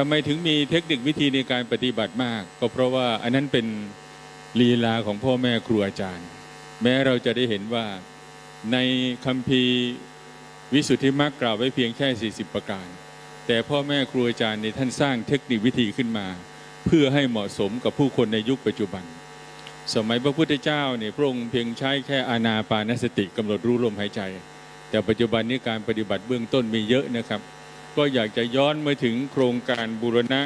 ทำไมถึงมีเทคนิควิธีในการปฏิบัติมาก ก็เพราะว่าอันนั้นเป็นลีลาของพ่อแม่ครูอาจารย์ แม้เราจะได้เห็นว่าในคัมภีร์วิสุทธิมรรคกล่าวไว้เพียงแค่ 40 ประการ แต่พ่อแม่ครูอาจารย์ในท่านสร้างเทคนิควิธีขึ้นมา เพื่อให้เหมาะสมกับผู้คนในยุคปัจจุบัน สมัยพระพุทธเจ้าเนี่ยพระองค์เพียงใช้แค่อานาปานสติกำหนดรู้ลมหายใจ แต่ปัจจุบันนี้การปฏิบัติเบื้องต้นมีเยอะนะครับ ก็อยากจะย้อนมาถึงโครงการบูรณะ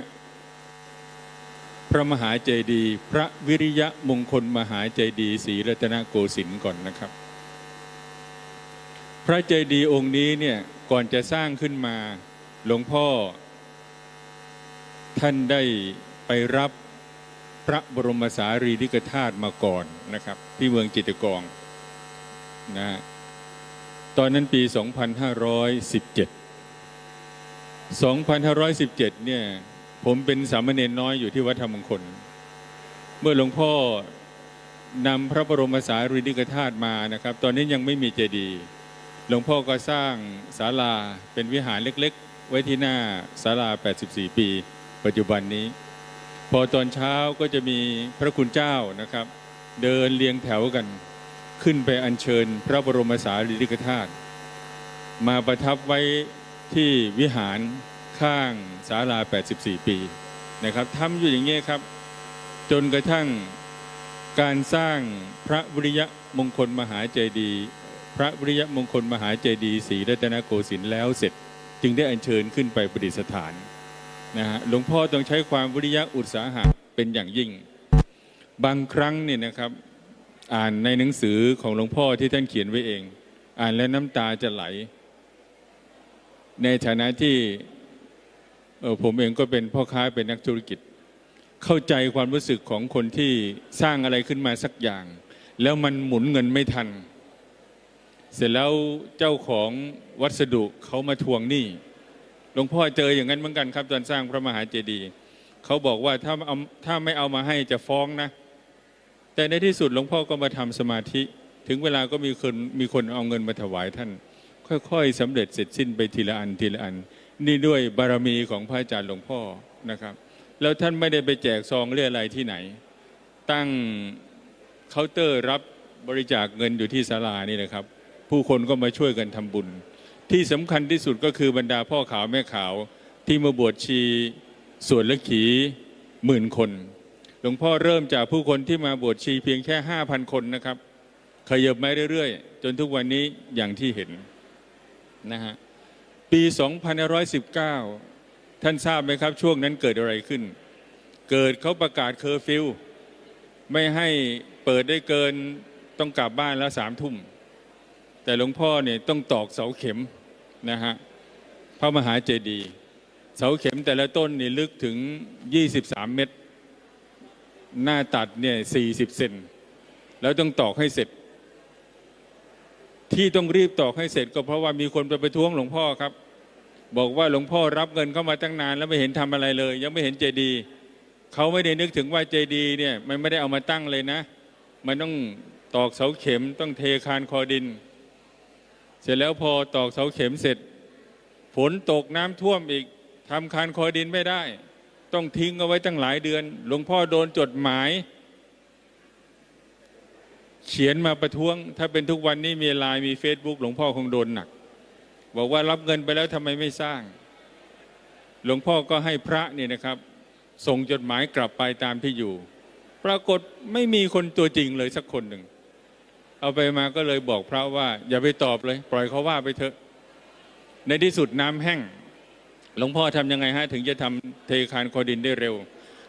พระมหาเจดีย์พระวิริยะมงคลมหาเจดีย์ศรีรัตนโกสินทร์ก่อนนะครับ พระเจดีย์องค์นี้เนี่ยก่อนจะสร้างขึ้นมาหลวงพ่อ ท่านได้ไปรับพระบรมสารีริกธาตุมาก่อนนะครับ ที่เมืองจิตกองนะฮะตอนนั้นปี 2517 2517 เนี่ย ผมเป็นสามเณรน้อยอยู่ที่วัดธรรมมงคล เมื่อหลวงพ่อนำพระบรมสารีริกธาตุมานะครับ ตอนนี้ยังไม่มีเจดีย์หลวงพ่อก็สร้างศาลาเป็นวิหารเล็กๆ ไว้ที่หน้าศาลา 84 ปี ปัจจุบันนี้ พอตอนเช้าก็จะมีพระคุณเจ้านะครับ เดินเรียงแถวกัน ขึ้นไปอัญเชิญพระบรมสารีริกธาตุมาประทับไว้ ที่วิหารข้างศาลา 84 ปีนะครับทำอยู่อย่างนี้ยครับ จนกระทั่งการสร้างพระวิริยะมงคลมหาเจดีย์พระวิริยะมงคลมหาเจดีย์ศรีรัตนโกสินทร์แล้วเสร็จ จึงได้อัญเชิญขึ้นไปประดิษฐานนะฮะหลวงพ่อต้องใช้ความวิริยะอุตสาหะเป็นอย่างยิ่ง บางครั้งเนี่ยนะครับอ่านในหนังสือของหลวงพ่อที่ท่านเขียนไว้เอง อ่านแล้วน้ำตาจะไหล ในฐานะที่ผมเองก็เป็นพ่อค้าเป็นนักธุรกิจ เข้าใจความรู้สึกของคนที่สร้างอะไรขึ้นมาสักอย่าง แล้วมันหมุนเงินไม่ทัน เสร็จแล้วเจ้าของวัสดุเขามาทวงหนี้หลวงพ่อเจออย่างนั้นเหมือนกันครับตอนสร้างพระมหาเจดีย์เขาบอกว่าถ้าเอาถ้าไม่เอามาให้จะฟ้องนะ แต่ในที่สุดหลวงพ่อก็มาทำสมาธิ ถึงเวลาก็มีคนมีคนเอาเงินมาถวายท่าน ค่อยๆสำเร็จเสร็จสิ้นไปทีละอันทีละอัน นี่ด้วยบารมีของพระอาจารย์หลวงพ่อนะครับ แล้วท่านไม่ได้ไปแจกซองเรียออะไรที่ไหน ตั้งเคาน์เตอร์รับบริจาคเงินอยู่ที่ศาลานี่นะครับ ผู้คนก็มาช่วยกันทำบุญ ที่สำคัญที่สุดก็คือบรรดาพ่อขาวแม่ขาว ที่มาบวชชีส่วนละขีหมื่นคน หลวงพ่อเริ่มจากผู้คนที่มาบวชชีเพียงแค่5,000คนนะครับขยับมาเรื่อยๆ จนทุกวันนี้อย่างที่เห็น นะฮะปี2519 ท่านทราบไหมครับช่วงนั้นเกิดอะไรขึ้น เกิดเขาประกาศเคอร์ฟิวไม่ให้เปิดได้เกินต้องกลับบ้านแล้วสามทุ่ม แต่หลวงพ่อเนี่ยต้องตอกเสาเข็มนะฮะพระมหาเจดีย์เสาเข็มแต่ละต้นนี่ลึกถึง 23 เมตร หน้าตัดเนี่ย40 เซนแล้วต้องตอกให้เสร็จ ที่ต้องรีบตอกให้เสร็จก็เพราะว่ามีคนไปประท้วงหลวงพ่อครับ บอกว่าหลวงพ่อรับเงินเข้ามาตั้งนาน แล้วไม่เห็นทำอะไรเลย ยังไม่เห็นเจดีย์เขาไม่ได้นึกถึงว่าเจดีย์เนี่ยมันไม่ได้เอามาตั้งเลยนะ มันต้องตอกเสาเข็มต้องเทคานคอดิน เสร็จแล้วพอตอกเสาเข็มเสร็จ ฝนตกน้ำท่วมอีกทำคานคอดินไม่ได้ ต้องทิ้งเอาไว้ตั้งหลายเดือน หลวงพ่อโดนจดหมาย เขียนมาประท้วง ถ้าเป็นทุกวันนี้มีไลน์มีเฟซบุ๊กหลวงพ่อคงโดนหนัก บอกว่ารับเงินไปแล้วทำไมไม่สร้าง หลวงพ่อก็ให้พระเนี่ยนะครับ ส่งจดหมายกลับไปตามที่อยู่ ปรากฏไม่มีคนตัวจริงเลยสักคนหนึ่ง เอาไปมาก็เลยบอกพระว่า อย่าไปตอบเลย ปล่อยเขาว่าไปเถอะ ในที่สุดน้ำแห้งหลวงพ่อทำยังไงฮะถึงจะทำเทคานคอดินได้เร็ว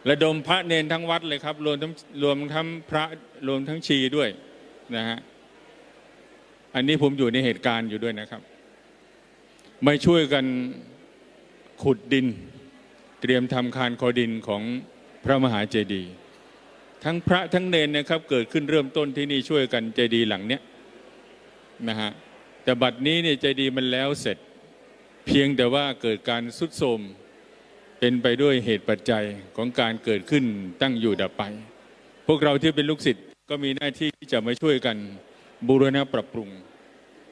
ระดมพระเนนทั้งวัดเลยครับ รวมทั้งรวมทั้งพระรวมทั้งชีด้วย นะฮะอันนี้ผมอยู่ในเหตุการณ์อยู่ด้วยนะครับ ไมาช่วยกันขุดดิน เตรียมทำคานคอดินของพระมหาเจดีย์ทั้งพระทั้งเนนนะครับ เกิดขึ้นเริ่มต้นที่นี่ช่วยกันเจดีย์หลังเนี้ยนะฮะแต่บัดนี้เนี่ยเจดีย์มันแล้วเสร็จ เพียงแต่ว่าเกิดการสุดโทมเป็นไปด้วยเหตุปัจจัยของการเกิดขึ้นตั้งอยู่ดับไป พวกเราที่เป็นลูกศิษย์ ก็มีหน้าที่ที่จะมาช่วยกันบูรณะปรับปรุง